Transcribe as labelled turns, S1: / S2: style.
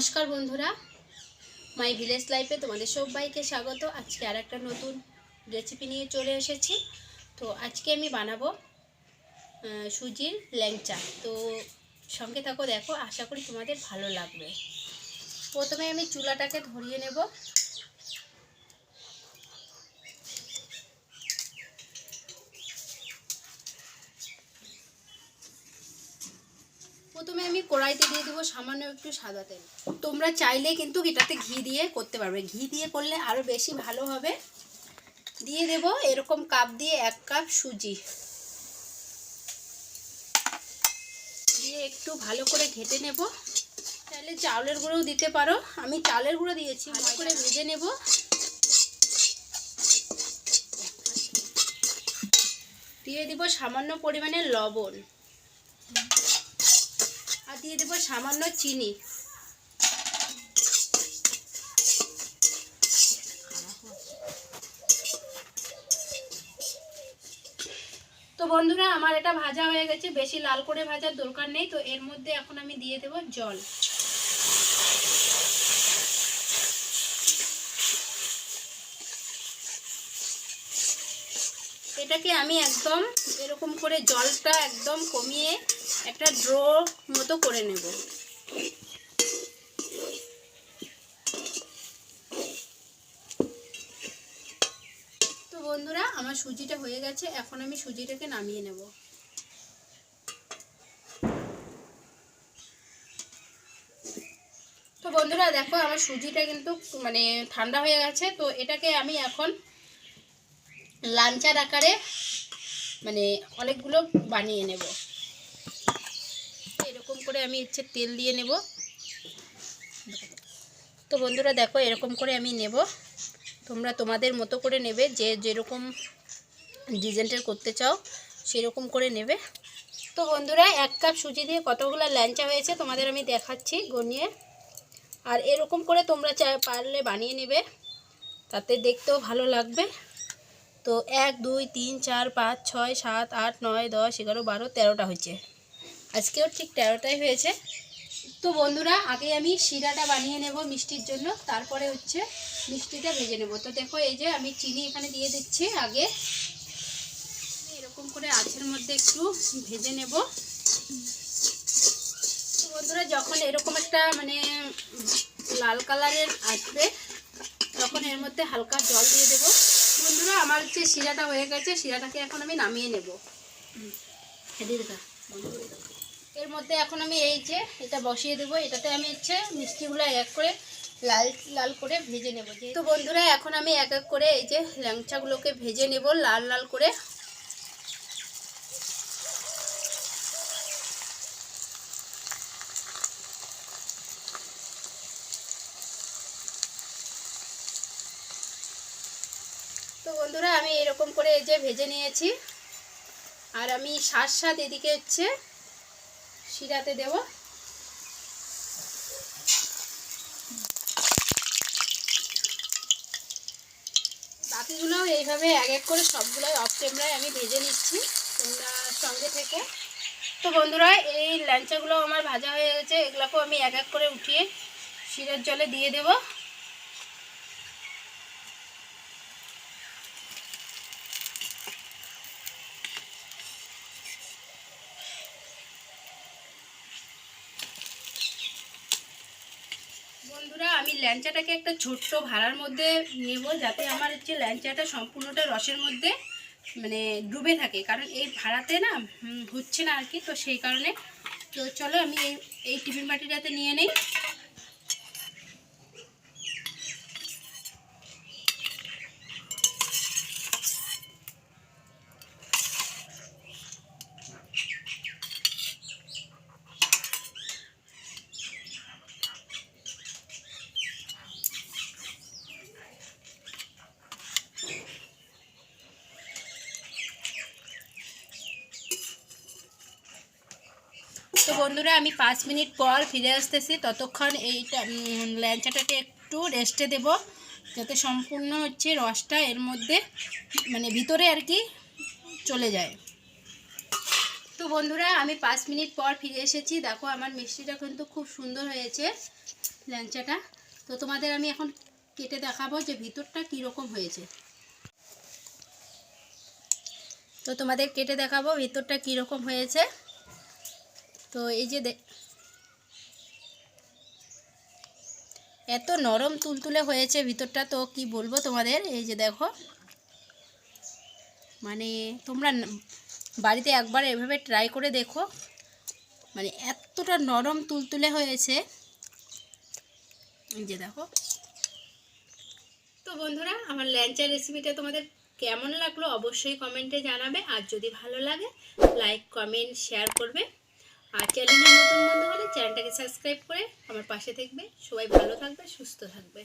S1: নমস্কার বন্ধুরা my village লাইফে তোমাদের সবাইকে স্বাগত আজকে আর একটা নতুন রেসিপি নিয়ে চলে এসেছি তো আজকে আমি বানাবো সুজির ল্যাংচা তো সঙ্গে থাকো দেখো আশা করি তোমাদের ভালো লাগবে প্রথমে আমি চুলাটাকে ধরিয়ে নেব প্রথমে আমি কড়াইতে দিয়ে দেবো সামান্য একটু সাদা তেল তোমরা চাইলে কিন্তু এটাতে ঘি দিয়ে করতে পারবে ঘি দিয়ে করলে আরও বেশি ভালো হবে দিয়ে দেব এরকম কাপ দিয়ে এক কাপ সুজি দিয়ে একটু ভালো করে ঘেটে নেব চাইলে চাউলের গুঁড়োও দিতে পারো আমি চাউলের গুঁড়ো দিয়েছি ভালো করে ভেজে নেব দিয়ে দিব সামান্য পরিমাণে লবণ আর দিয়ে দেবো সামান্য চিনি তো বন্ধুরা আমার এটা ভাজা হয়ে গেছে বেশি লাল করে ভাজার দরকার নেই তো এর মধ্যে এখন আমি দিয়ে দেব জল এটাকে আমি একদম এরকম করে জলটা একদম কমিয়ে একটা ড্র মতো করে নেব তো বন্ধুরা আমার সুজিটা হয়ে গেছে এখন আমি সুজিটাকে নামিয়ে নেব তো বন্ধুরা দেখো আমার সুজিটা কিন্তু মানে ঠান্ডা হয়ে গেছে তো এটাকে আমি এখন লাঞ্চার আকারে মানে অনেকগুলো বানিয়ে নেব করে আমি হচ্ছে তেল দিয়ে নেব তো বন্ধুরা দেখো এরকম করে আমি নেব তোমরা তোমাদের মতো করে নেবে যে যেরকম ডিজেন্টের করতে চাও সেরকম করে নেবে তো বন্ধুরা এক কাপ সুজি দিয়ে কতগুলো ল্যাঞ্চা হয়েছে তোমাদের আমি দেখাচ্ছি গনিয়ে আর এরকম করে তোমরা চা পারলে বানিয়ে নেবে তাতে দেখতেও ভালো লাগবে তো এক দুই তিন চার পাঁচ ছয় সাত আট নয় দশ এগারো বারো তেরোটা হয়েছে আজকেও ঠিক তেরোটাই হয়েছে তো বন্ধুরা আগে আমি শিরাটা বানিয়ে নেব মিষ্টির জন্য তারপরে হচ্ছে মিষ্টিটা ভেজে নেব তো দেখো এই যে আমি চিনি এখানে দিয়ে দিচ্ছি আগে এরকম করে আঁচের মধ্যে একটু ভেজে নেব বন্ধুরা যখন এরকম একটা মানে লাল কালারের আসবে তখন এর মধ্যে হালকা জল দিয়ে দেব বন্ধুরা আমার যে শিরাটা হয়ে গেছে শিরাটাকে এখন আমি নামিয়ে নেব হ্যাঁ, বন্ধুরা এর মধ্যে এখন আমি এই যে এটা বসিয়ে দেবো এটাতে আমি হচ্ছে মিষ্টিগুলো এক করে লাল লাল করে ভেজে নেব তো বন্ধুরা এখন আমি এক এক করে এই যে ল্যাংচাগুলোকে ভেজে নেব লাল লাল করে তো বন্ধুরা আমি এরকম করে এই যে ভেজে নিয়েছি আর আমি সার সাথ এদিকে হচ্ছে শিরাতে দেব বাকিগুলো এইভাবে এক এক করে সবগুলোই অফ ক্যামেরায় আমি ভেজে নিচ্ছি তোমরা সঙ্গে থেকে তো বন্ধুরা এই ল্যাঞ্চাগুলো আমার ভাজা হয়ে গেছে এগুলোকেও আমি এক এক করে উঠিয়ে শিরার জলে দিয়ে দেবো বন্ধুরা আমি ল্যাংচাটাকে একটা ছোট্ট ভাড়ার মধ্যে নেব যাতে আমার হচ্ছে ল্যাংচাটা সম্পূর্ণটা রসের মধ্যে মানে ডুবে থাকে কারণ এই ভাড়াতে না হচ্ছে না আর কি তো সেই কারণে তো চলো আমি এই এই টিফিন বাটিটাতে নিয়ে নিই তো বন্ধুরা আমি পাঁচ মিনিট পর ফিরে আসতেছি ততক্ষণ এইটা ল্যাঞ্চাটাকে একটু রেস্টে দেব যাতে সম্পূর্ণ হচ্ছে রসটা এর মধ্যে মানে ভিতরে আর কি চলে যায় তো বন্ধুরা আমি পাঁচ মিনিট পর ফিরে এসেছি দেখো আমার মিষ্টিটা কিন্তু খুব সুন্দর হয়েছে ল্যাঞ্চাটা তো তোমাদের আমি এখন কেটে দেখাবো যে ভিতরটা কীরকম হয়েছে তো তোমাদের কেটে দেখাবো ভিতরটা কীরকম হয়েছে তো এই যে এত নরম তুলতুলে হয়েছে ভিতরটা তো কি বলবো তোমাদের এই যে দেখো মানে তোমরা বাড়িতে একবার এভাবে ট্রাই করে দেখো মানে এতটা নরম তুলতুলে হয়েছে এই যে দেখো তো বন্ধুরা আমার ল্যাঞ্চার রেসিপিটা তোমাদের কেমন লাগলো অবশ্যই কমেন্টে জানাবে আর যদি ভালো লাগে লাইক কমেন্ট শেয়ার করবে আর চ্যানেলে নতুন বন্ধু হলে চ্যানেলটাকে সাবস্ক্রাইব করে আমার পাশে থাকবে সবাই ভালো থাকবে সুস্থ থাকবে